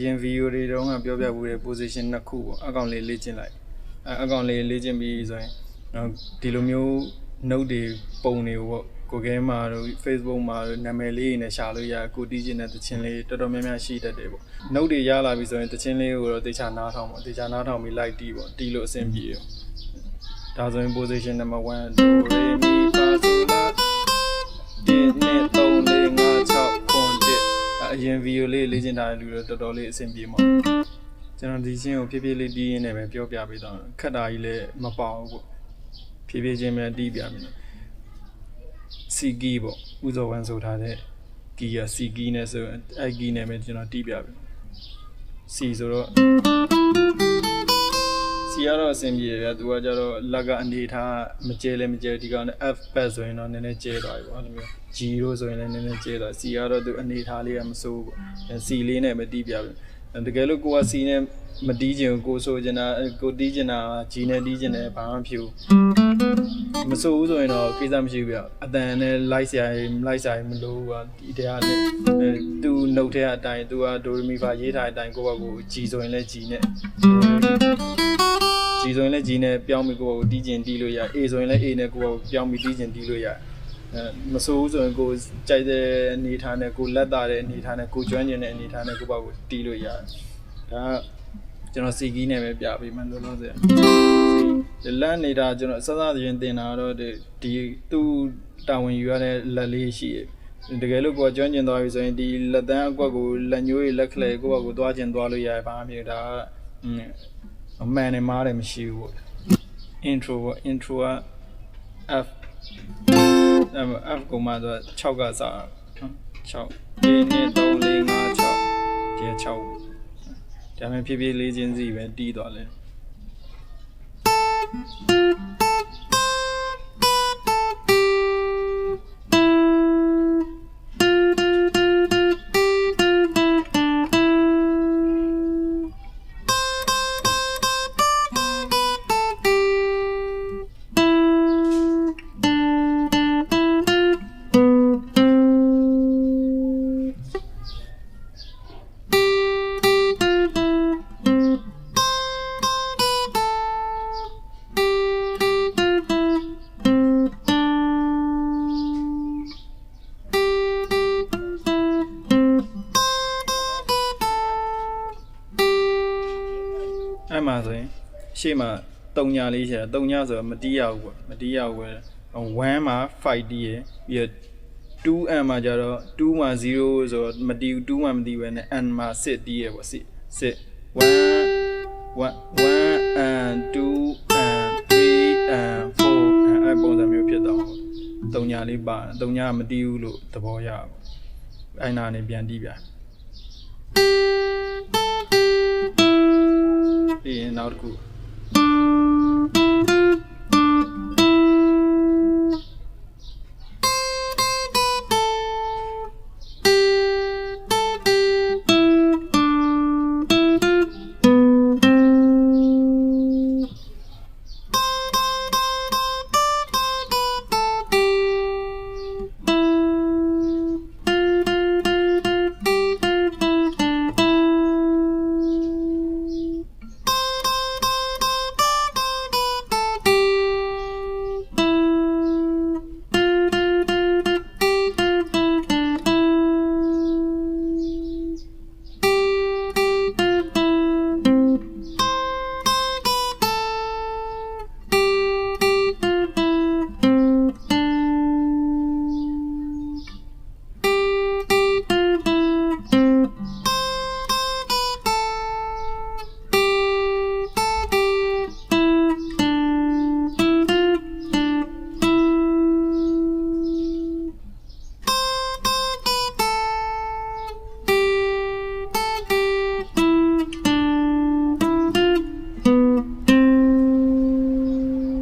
ကျွန်တော်အရင် video တွေတုန်းကပြောပြမှုတဲ့ position နှစ်ခုပေါ့အကောင်လေးလေ့ကျင့်လိုက်အဲအကောင်လေးလေ့ကျင့်ပြီးဆိုရင်နော်ဒီလိုမျိုး note တွေပုံတွေပေါ့ကိုကဲမှာတို့ Facebook မှာတို့နာမည်လေးတွေနဲ့ရှာလို့ရကိုတီးကျင်တဲ့တခြင်းလေးတော်တော်များများရှိတတ်တယ်ပေါ့ note တွေရလာပြီဆိုရင်တခြင်းလေးကိုတော့တေချာနားထောင်ပေါ့တေချာနားထောင်ပြီး like တီးပေါ့တီးလို့အဆင်ပြေရောဒါဆိုရင် position number 1 do re mi fa sol la ဒီနေ့3 4 5 6 9 အရင် video လေးလေ့ကျင့်ထားတဲ့လူတွေတော်တော်လေးအဆင်ပြေမှာကျွန်တော်ဒီချင်းကိုဖြည်းဖြည်းလေးတီးရင်းနဲ့ပဲပြောပြပေးတော့ခက်တာကြီးလည်းမပေါဘူးပေါ့ဖြည်းဖြည်းချင်းပဲတီးပြမယ်စီကီပေါ့ဥဇော်ဝမ်းဆိုထားတဲ့ကီရစီကီနဲ့ဆိုအဲ့ကီနဲ့ပဲကျွန်တော်တီးပြပြီစီဆိုတော့စီက တော့အဆင်ပြေတယ်ဗျာသူကကြတော့လက်ကအနေထားမကျဲလဲမကျဲဒီကောင်နဲ့ F pad ဆိုရင်တော့နည်းနည်းကျဲသွားပြီပေါ့အဲ့လိုမျိုး G လို့ဆိုရင်လည်းနည်းနည်းကျဲသွားစီကတော့သူအနေထားလေးကမစိုးဘူးပေါ့စီလေးနဲ့ပဲတီးပြပြီတကယ်လို့ကိုကစီနဲ့မတီးချင်ဘူးကိုဆိုချင်တာကိုတီးချင်တာ G နဲ့တီးချင်တယ်ဘာမှမဖြစ်ဘူးမစိုးဘူးဆိုရင်တော့ကိစ္စမရှိဘူးဗျအတန်နဲ့လိုက်ဆရာကြီးလိုက်ဆရာကြီးမလို့ဘူးကဒီတရားနဲ့သူနှုတ်ထဲအတိုင်းသူကဒိုရမီဖာရေးထားတဲ့အတိုင်းကိုကကို G ဆိုရင်လည်း G နဲ့ G ဆိုရင်လည်း G နဲ့ပြောင်းပြီးကိုယ့်ကိုတီးကျင်တီးလို့ရ A ဆိုရင်လည်း A နဲ့ကိုယ့်ကိုပြောင်းပြီးတီးကျင်တီးလို့ရအဲမဆိုးဘူးဆိုရင်ကိုကြိုက်တဲ့အနေထားနဲ့ကိုလက်တာတဲ့အနေထားနဲ့ကိုကျွမ်းကျင်တဲ့အနေထားနဲ့ကိုယ့်ဘာကိုတီးလို့ရတယ်ဒါကကျွန်တော်စီကီးနဲ့ပဲပြပေးမှလို့လို့ဆိုရစီလက်နေတာကျွန်တော်စစရင်တင်တာတော့ဒီဒီသူ့တာဝန်ယူရတဲ့လက်လေးရှိရတကယ်လို့ကိုကျွမ်းကျင်သွားပြီဆိုရင်ဒီလက်တန်းအကွက်ကိုလက်ညှိုးရလက်ခလဲကိုယ့်ဘာကိုသွားကျင်သွားလို့ရတယ်ဘာမှမဖြစ်ဒါက အင်းအမှန်နဲ့မားတယ်မရှိဘူးပေါ့ intro ပေါ့ intro က f အဲ့မှာ f ကိုမှဆို6ကစအောင်6 1 2 3 4 5 6ဒီ6ဒါမှဖြည်းဖြည်းလေးချင်းစီပဲတီးသွားလဲ အဲ့မှာဆိုရင်ရှေ့မှာတုံညာလေးရှိတာတုံညာဆိုတော့မတီးရဘူးပေါ့မတီးရဘူးပဲ1မှာ5တီးရယ်ပြီးတော့ 2m မှာကျတော့2မှာ0ဆိုတော့မတီးဘူး2မှာမတီးပဲနဲ့ n မှာ6တီးရယ်ပေါ့6 6 1 1 1 and 2 and 3 and 4အဲ့ပုံစံမျိုးဖြစ်တော့ပေါ့တုံညာလေးပါတုံညာမတီးဘူးလို့သဘောရပါဘူးအဲ့နာနေပြန်တီးပြပြီးရင်နော က်တစ်ခု